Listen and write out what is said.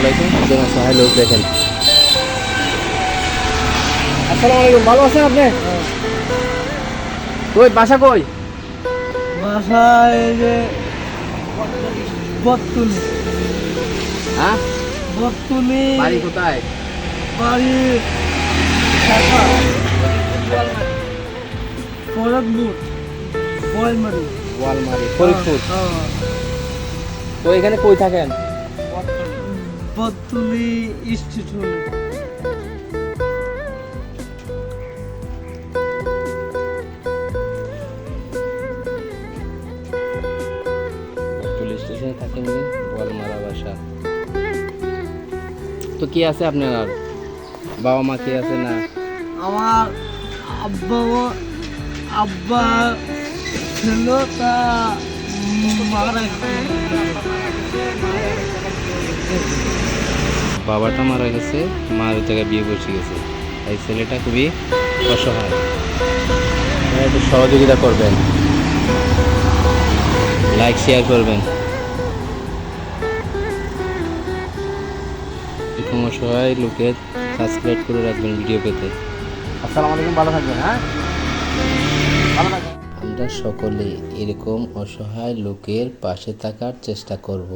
আলাইকুম। অসহায় লোক দেখেন। আসসালামু আলাইকুম ভালো আছেন আপনি? কই বাসা কই? এই যে বত্তুলি হ্যাঁ? বত্তুলি বাড়ি কোথায়? বাড়ি ফরিদপুর। হ্যাঁ। তো এখানে কই থাকেন? বত্তুলি ইনস্টিটিউট পুলিশ স্টেশনে থাকেন গোয়ালমারা বাসা। তো কি আছে আপনার আর? বাবা মা কি আছে না? আমার আব্বা আব্বা ছিল তা মারা গেছে। বাবাটা মারা গেছে মার জায়গায় বিয়ে বসে গেছে। এই ছেলেটা খুবই অসহায়। একটু সহযোগিতা করবেন। লাইক শেয়ার করবেন। এরকম অসহায় লোকের সাবস্ক্রাইব করে রাখবেন ভিডিও পেতে। আসসালামু আলাইকুম ভালো থাকবেন হ্যাঁ? ভালো থাকবেন। আমরা সকলে এরকম অসহায় লোকের পাশে থাকার চেষ্টা করব।